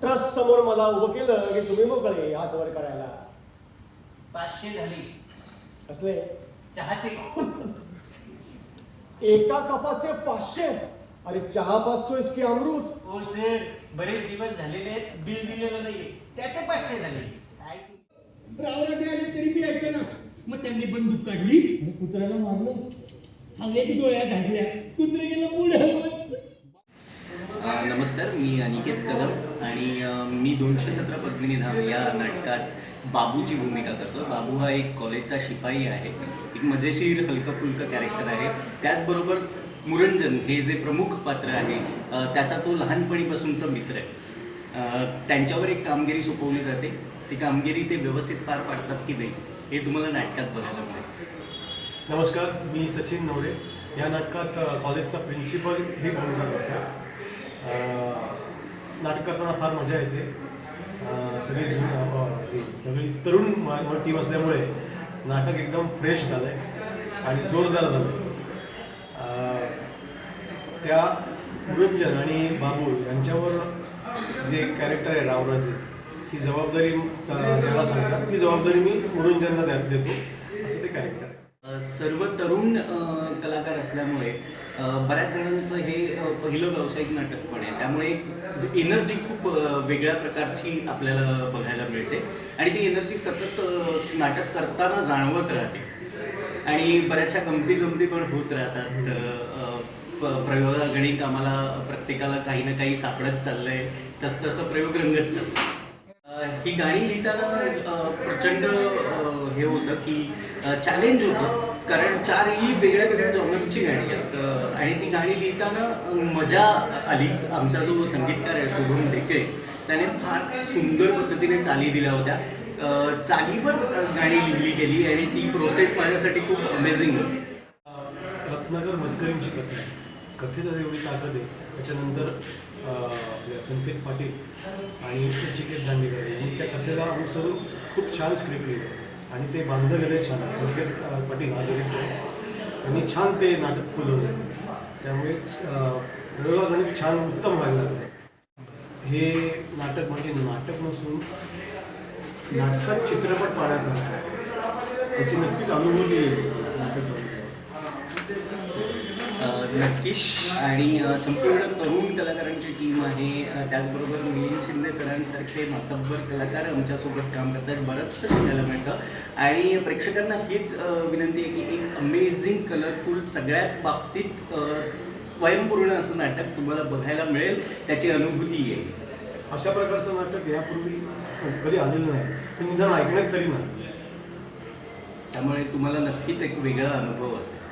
Trust समोर मला उभं केलं की तुम्ही मोकळे हात वर करायला. पाचशे झाले. असले चहाचे. एका कपाचे पाचशे. अरे चहा पाचतोयस की अमृत? ओ सर बरेच दिवस झालेले आहेत. बिल दिलेलं नाहीये. त्याचे पाचशे झाले. काय ते? रावराजे आले तरी मी ऐकलं ना. मग त्यांनी बंदूक काढली. आणि कुत्र्याला मारलं. हवेत गोळ्या झाडल्या. कुत्रे गेलं पुढे. नमस्कार मी अनिकेत कदम आणि मी दोनशे सतरा पद्मिनी धाम या नाटकात बाबूची भूमिका करतो. बाबू हा एक कॉलेजचा शिपाई आहे एक मजेशीर हलकं फुलकं कॅरेक्टर आहे. त्याचबरोबर मुरंजन हे जे प्रमुख पात्र आहे त्याचा तो लहानपणीपासूनचा मित्र आहे. त्यांच्यावर एक कामगिरी सोपवली जाते. ती कामगिरी ते व्यवस्थित पार पाडतात की नाही हे तुम्हाला नाटकात बघायला मिळेल. नमस्कार मी सचिन नवरे. या नाटकात कॉलेजचा प्रिन्सिपल ही भूमिका करतो नाटक करताना फार मजा येते. सगळी जुनी सगळी तरुण टीम असल्यामुळे नाटक एकदम फ्रेश झालं आहे आणि जोरदार झालं त्या मुरंजन आणि बाबू यांच्यावर जे कॅरेक्टर आहे रावणाचे ही जबाबदारी त्याला सांगतात ती जबाबदारी मी मुरंजनला द्या देतो. असं ते कॅरेक्टर आहे. सर्व तरुण कलाकार असल्यामुळे बऱ्याच जणांचं हे पहिलं व्यावसायिक नाटक पण आहे. त्यामुळे एक एनर्जी खूप वेगळ्या प्रकारची आपल्याला बघायला मिळते. आणि ती एनर्जी सतत नाटक करताना जाणवत राहते. आणि बऱ्याचशा गमती गमती पण होत राहतात. प्रयोगागणिक आम्हाला प्रत्येकाला काही ना काही सापडत चाललंय. तस तसं प्रयोग रंगत चाललंय. ही गाणी लिहिताना प्रचंड हे होतं की चॅलेंज होतं. कारण चारही वेगळ्या वेगळ्या जॉनरची गाणी आहेत. आणि ती गाणी लिहिताना मजा आली. आमचा जो संगीतकार आहे शुभम ढेकळे त्याने फार सुंदर पद्धतीने चाली दिल्या होत्या. चालीवर गाणी लिहिली गेली आणि ती प्रोसेस माझ्यासाठी खूप अमेझिंग होती. रत्नाकर मतकरींची कथा आहे. कथेत एवढी ताकद आहे. त्याच्यानंतर आपल्या संकेत पाटील आणि चिकेत दांडेकर यांनी त्या कथेला अनुसरून खूप छान स्क्रिप्ट लिहिलं. आणि ते बांधलं गेले छान. संकेत अं, पाटील हा डिरेक्टर छान ते नाटक फुलवलं त्यामुळे अं, आणि म्हणजे छान उत्तम व्हायला लागलं. हे नाटक म्हणजे नाटक नसून नाटकात चित्रपट पाहण्यासारखं आहे. त्याची नक्कीच अनुभूती येईल नाटक नक्कीच आणि संपूर्ण तरुण कलाकारांची टीम आहे. त्याचबरोबर मिलिंद शिंदे सरांसारखे मातब्बर कलाकार आमच्यासोबत काम करतात. बरंचसं शिकायला मिळतं. आणि प्रेक्षकांना हीच विनंती आहे की एक अमेझिंग कलरफुल सगळ्याच बाबतीत स्वयंपूर्ण असं नाटक तुम्हाला बघायला मिळेल. त्याची अनुभूती येईल अशा प्रकारचं नाटक यापूर्वी कधी आलेलं नाही. निदान ऐकण्यात तरी नाही. त्यामुळे तुम्हाला नक्कीच एक वेगळा अनुभव असेल.